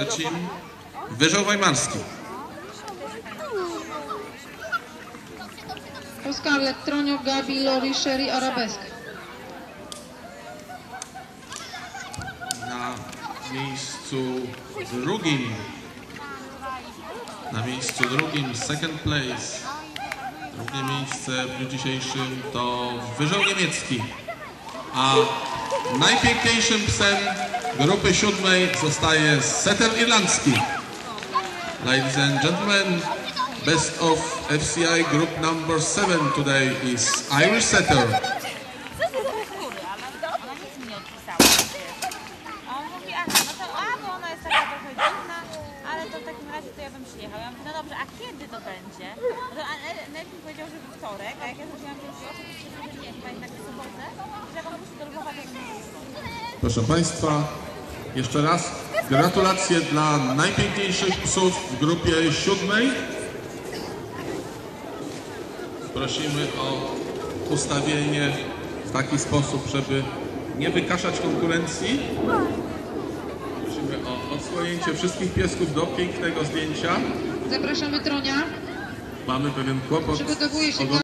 Trzecim Wyżał Wajmarski. Oskar Elektronio, Gabi, Lori, Sherry, Arabesk. Na miejscu drugim. Na miejscu drugim, second place. Drugie miejsce w dniu dzisiejszym to Wyżał Niemiecki. A najpiękniejszym psem grupy siódmej zostaje Setter Irlandzki. Ladies and gentlemen, best of FCI group number seven today is Irish Setter. no to, powiedział, że wtorek, a jak ja że nie, w sobotę, że jak on musi do Lwowa, to nie Proszę Państwa, jeszcze raz gratulacje dla najpiękniejszych psów w grupie siódmej. Prosimy o ustawienie w taki sposób, żeby nie wykaszać konkurencji. Prosimy o odsłonięcie wszystkich piesków do pięknego zdjęcia. Zapraszamy Tronia. Mamy pewien kłopot. Przygotowuje się